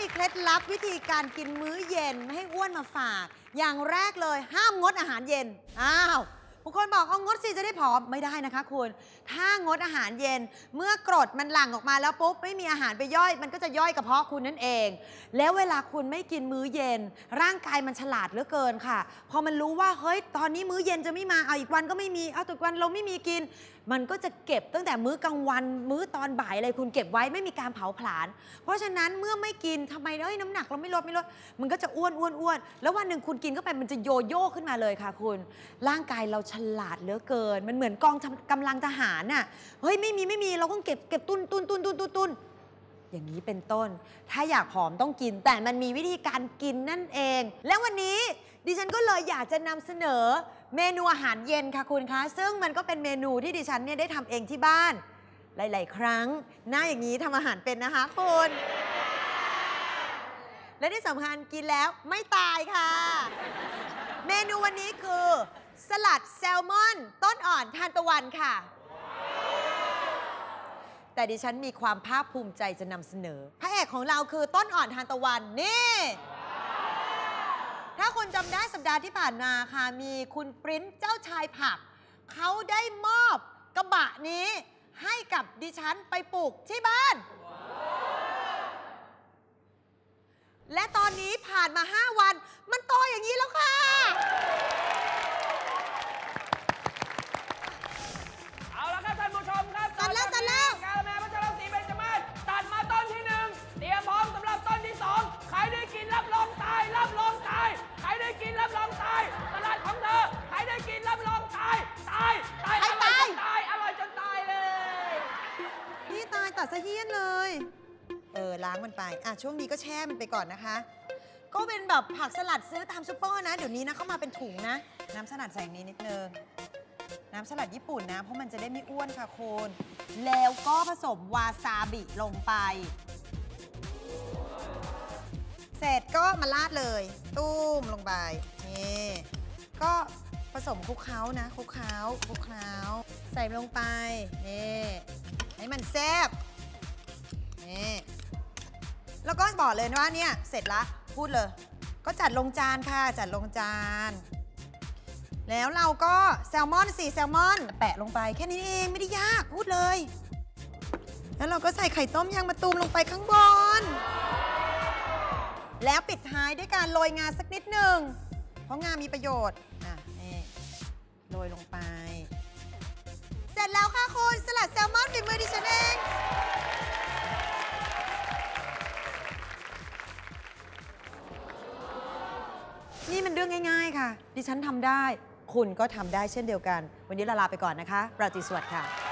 มีเคล็ดลับวิธีการกินมื้อเย็น ไม่ให้อ้วนมาฝาก อย่างแรกเลยห้ามงดอาหารเย็น อ้าวางคนบอกเอางดสิจะได้ผอมไม่ได้นะคะคุณ ถ้างดอาหารเย็นเมื่อกรดมันหลั่งออกมาแล้วปุ๊บไม่มีอาหารไปย่อย มันก็จะย่อยกระเพาะคุณนั่นเอง แล้วเวลาคุณไม่กินมื้อเย็น ร่างกายมันฉลาดเหลือเกินค่ะ พอมันรู้ว่าเฮ้ยตอนนี้มื้อเย็นจะไม่มาเอาอีกวันก็ไม่มีเอาอีกวันเราไม่มีกิน มันก็จะเก็บตั้งแต่มื้อกลางวัน มื้อตอนบ่ายอะไรคุณเก็บไว้ไม่มีการเผาผลาญเพราะฉะนั้นเมื่อไม่กินทำไมเอ้ยน้ำหนักเราไม่ลดไม่ลดมันก็จะอ้วนอ้วนอ้วนแล้ววันหนึ่งคุณกินเข้าไปมันจะโยโย่ขึ้นมาเลยค่ะ คุณ ร่างกายเราฉลาดเหลือเกิน มันเหมือนกองกำลังทหารน่ะเฮ้ยไม่มีไม่มีเราต้องเก็บเก็บตุนตุนตุนตุนตุนตุนอย่างนี้เป็นต้น ถ้าอยากผอมต้องกิน แต่มันมีวิธีการกินนั่นเอง แล้ววันนี้ดิฉันก็เลยอยากจะนำเสนอเมนูอาหารเย็นค่ะคุณคะ ซึ่งมันก็เป็นเมนูที่ดิฉันเนี่ยได้ทำเองที่บ้าน หลาย ๆ ครั้ง หน้าอย่างนี้ทำอาหารเป็นนะคะคุณและที่สำคัญกินแล้วไม่ตายค่ะ เมนูวันนี้คือ สลัดแซลมอน ต้นอ่อนทานตะวันค่ะ แต่ดิฉันมีความภาคภูมิใจจะนำเสนอ พระเอกของเราคือต้นอ่อนทานตะวันนี่ถ้าคุณจำได้สัปดาห์ที่ผ่านมาค่ะ มีคุณปริ้นเจ้าชายผัก เขาได้มอบกระบะนี้ให้กับดิฉันไปปลูกที่บ้าน และตอนนี้ผ่านมา 5 วันมัน ตัดซะเฮี้ยนเลย เออล้างมันไป อะช่วงนี้ก็แช่มันไปก่อนนะคะ ก็เป็นแบบผักสลัดซื้อตามซุปเปอร์นะ เดี๋ยวนี้นะเข้ามาเป็นถุงนะ น้ำสลัดใส่อย่างนี้นิดนึง น้ำสลัดญี่ปุ่นนะ เพราะมันจะได้ไม่อ้วนค่ะคุณแล้วก็ผสมวาซาบิลงไป เสร็จก็มาราดเลย ตุ้มลงไป นี่ ก็ ผสมคลุกเคล้านะคลุกเคล้าคลุกเคล้า ใส่ลงไปนี่ให้มันแซ่บนี่แล้วก็บอกเลยนะว่าเนี่ยเสร็จละพูดเลย ก็จัดลงจานค่ะจัดลงจาน แล้วเราก็แซลมอนสี่แซลมอน แปะลงไปแค่นี้เองไม่ได้ยากพูดเลย แล้วเราก็ใส่ไข่ต้มยางมะตูมลงไปข้างบนแล้วปิดท้ายด้วยการโรยงาสักนิดหนึ่ง เพราะงามีประโยชน์ อะ นี่โรยลงไป เสร็จแล้วค่ะคุณ สลัดแซลมอนฝีมือดิฉันเอง นี่มันเรื่องง่าย ๆ ค่ะ ดิฉันทำได้ คุณก็ทำได้เช่นเดียวกัน วันนี้ลาลาไปก่อนนะคะ ราตรีสวัสดิ์ค่ะ